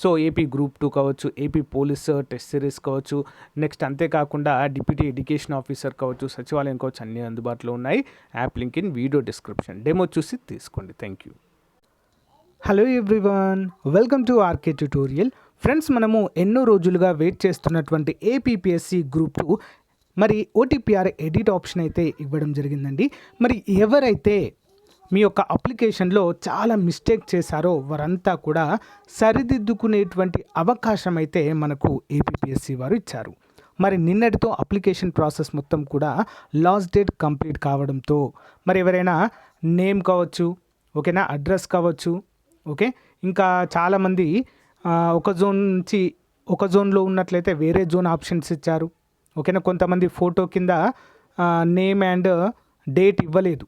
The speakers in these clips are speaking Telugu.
సో ఏపీ గ్రూప్ టూ కావచ్చు ఏపీ పోలీస్ టెస్ట్ సిరీస్ కావచ్చు నెక్స్ట్ అంతేకాకుండా డిప్యూటీ ఎడ్యుకేషన్ ఆఫీసర్ కావచ్చు సచివాలయం కావచ్చు అన్నీ అందుబాటులో ఉన్నాయి. App link in video description demo చూసి తీసుకోండి. Thank you hello everyone welcome to RK tutorial friends మనము ఎన్నో రోజులుగా వెయిట్ చేస్తున్నటువంటి ఏపీపీఎస్సి గ్రూప్ టూ మరి ఓటీపీఆర్ ఎడిట్ ఆప్షన్ అయితే ఇవ్వడం జరిగిందండి. మరి ఎవరైతే మీ యొక్క అప్లికేషన్లో చాలా మిస్టేక్ చేశారో వారంతా కూడా సరిదిద్దుకునేటువంటి అవకాశం అయితే మనకు ఏపీపీఎస్సీ వారు ఇచ్చారు. మరి నిన్నటితో అప్లికేషన్ ప్రాసెస్ మొత్తం కూడా లాస్ట్ డేట్ కంప్లీట్ కావడంతో మరి ఎవరైనా నేమ్ కావచ్చు ఓకేనా అడ్రస్ కావచ్చు ఓకే ఇంకా చాలామంది ఒక జోన్ నుంచి ఒక జోన్లో ఉన్నట్లయితే వేరే జోన్ ఆప్షన్స్ ఇచ్చారు. ఓకేనా కొంతమంది ఫోటో కింద నేమ్ అండ్ డేట్ ఇవ్వలేదు.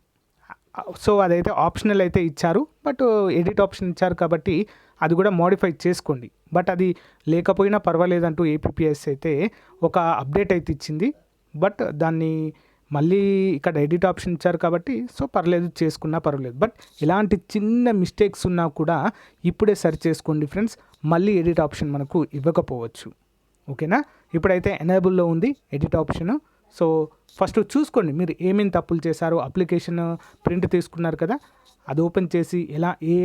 సో అదైతే ఆప్షనల్ అయితే ఇచ్చారు. బట్ ఎడిట్ ఆప్షన్ ఇచ్చారు కాబట్టి అది కూడా మోడిఫై చేసుకోండి. బట్ అది లేకపోయినా పర్వాలేదంటూ ఏపీపీఎస్ అయితే ఒక అప్డేట్ అయితే ఇచ్చింది. బట్ దాన్ని మళ్ళీ ఇక్కడ ఎడిట్ ఆప్షన్ ఇచ్చారు కాబట్టి సో పర్లేదు చేసుకున్నా పర్వాలేదు. బట్ ఇలాంటి చిన్న మిస్టేక్స్ ఉన్నా కూడా ఇప్పుడే సరి చేసుకోండి ఫ్రెండ్స్. మళ్ళీ ఎడిట్ ఆప్షన్ మనకు ఇవ్వకపోవచ్చు. ఓకేనా? ఇప్పుడైతే ఎనేబుల్లో ఉంది. ఎడిట్ ఆప్షన్ సో ఫస్ట్ చూసుకోండి మీరు ఏమేమి తప్పులు చేశారు అప్లికేషన్ ప్రింట్ తీసుకున్నారు కదా అది ఓపెన్ చేసి ఎలా ఏ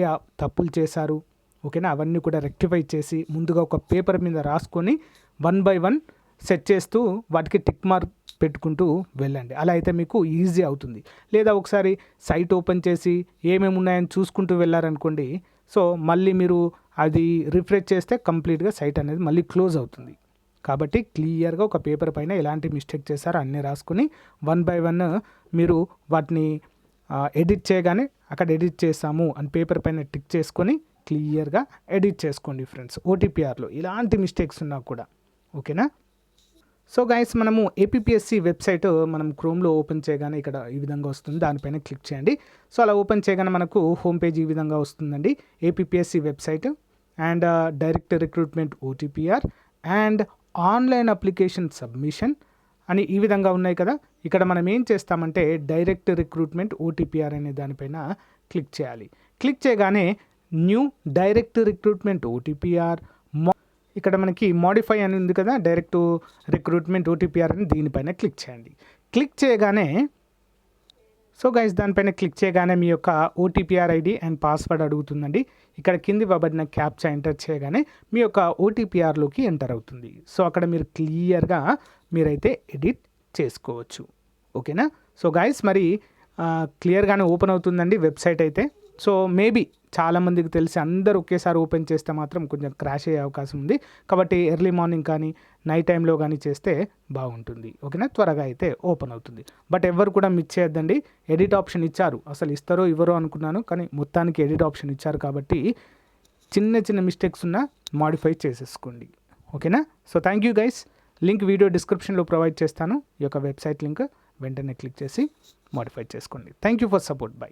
తప్పులు చేశారు ఓకేనా అవన్నీ కూడా రెక్టిఫై చేసి ముందుగా ఒక పేపర్ మీద రాసుకొని వన్ బై వన్ సెట్ చేస్తూ వాటికి టిక్ మార్క్ పెట్టుకుంటూ వెళ్ళండి. అలా అయితే మీకు ఈజీ అవుతుంది. లేదా ఒకసారి సైట్ ఓపెన్ చేసి ఏమేమి ఉన్నాయని చూసుకుంటూ వెళ్ళారనుకోండి సో మళ్ళీ మీరు అది రిఫ్రెష్ చేస్తే కంప్లీట్గా సైట్ అనేది మళ్ళీ క్లోజ్ అవుతుంది. కాబట్టి క్లియర్గా ఒక పేపర్ పైన ఎలాంటి మిస్టేక్ చేశారో అన్నీ రాసుకుని వన్ బై వన్ మీరు వాటిని ఎడిట్ చేయగానే అక్కడ ఎడిట్ చేసాము అని పేపర్ పైన టిక్ చేసుకొని క్లియర్గా ఎడిట్ చేసుకోండి ఫ్రెండ్స్ ఓటీపీఆర్లో ఇలాంటి మిస్టేక్స్ ఉన్నా కూడా. ఓకేనా? సో గైస్ మనము ఏపీఎస్సి వెబ్సైట్ మనం క్రోమ్లో ఓపెన్ చేయగానే ఇక్కడ ఈ విధంగా వస్తుంది. దానిపైన క్లిక్ చేయండి. సో అలా ఓపెన్ చేయగానే మనకు హోమ్ పేజ్ ఈ విధంగా వస్తుందండి. APSC website and direct recruitment OTPR and online application submission అని ఈ విధంగా ఉన్నాయి కదా. ఇక్కడ మనం ఏం చేస్తామంటే డైరెక్ట్ రిక్రూట్మెంట్ ఓటీపీఆర్ అనే దానిపైన క్లిక్ చేయాలి. క్లిక్ చేయగానే న్యూ డైరెక్ట్ రిక్రూట్మెంట్ ఓటీపీఆర్ ఇక్కడ మనకి మోడిఫై అని ఉంది కదా డైరెక్ట్ రిక్రూట్మెంట్ ఓటీపీఆర్ అని దీనిపైన క్లిక్ చేయండి. క్లిక్ చేయగానే సో గైస్ దానిపైన క్లిక్ చేయగానే మీ యొక్క ఓటీపీఆర్ ఐడి అండ్ పాస్వర్డ్ అడుగుతుందండి. ఇక్కడ కింది ఇవ్వబడిన క్యాప్చా ఎంటర్ చేయగానే మీ యొక్క ఓటీపీఆర్లోకి ఎంటర్ అవుతుంది. సో అక్కడ మీరు క్లియర్గా మీరైతే ఎడిట్ చేసుకోవచ్చు. ఓకేనా సో గైస్ మరి క్లియర్గానే ఓపెన్ అవుతుందండి వెబ్సైట్ అయితే. సో మేబీ చాలామందికి తెలిసి అందరూ ఒకేసారి ఓపెన్ చేస్తే మాత్రం కొంచెం క్రాష్ అయ్యే అవకాశం ఉంది. కాబట్టి ఎర్లీ మార్నింగ్ కానీ నైట్ టైంలో కానీ చేస్తే బాగుంటుంది. ఓకేనా? త్వరగా అయితే ఓపెన్ అవుతుంది. బట్ ఎవరు కూడా మిస్ చేయొద్దండి. ఎడిట్ ఆప్షన్ ఇచ్చారు. అసలు ఇస్తారో ఇవ్వరో అనుకున్నాను. కానీ మొత్తానికి ఎడిట్ ఆప్షన్ ఇచ్చారు కాబట్టి చిన్న చిన్న మిస్టేక్స్ ఉన్నా మాడిఫై చేసేసుకోండి. ఓకేనా? So thank you guys. Link video డిస్క్రిప్షన్లో ప్రొవైడ్ చేస్తాను. ఈ యొక్క వెబ్సైట్ లింక్ వెంటనే క్లిక్ చేసి మాడిఫై చేసుకోండి. Thank you for support. Bye.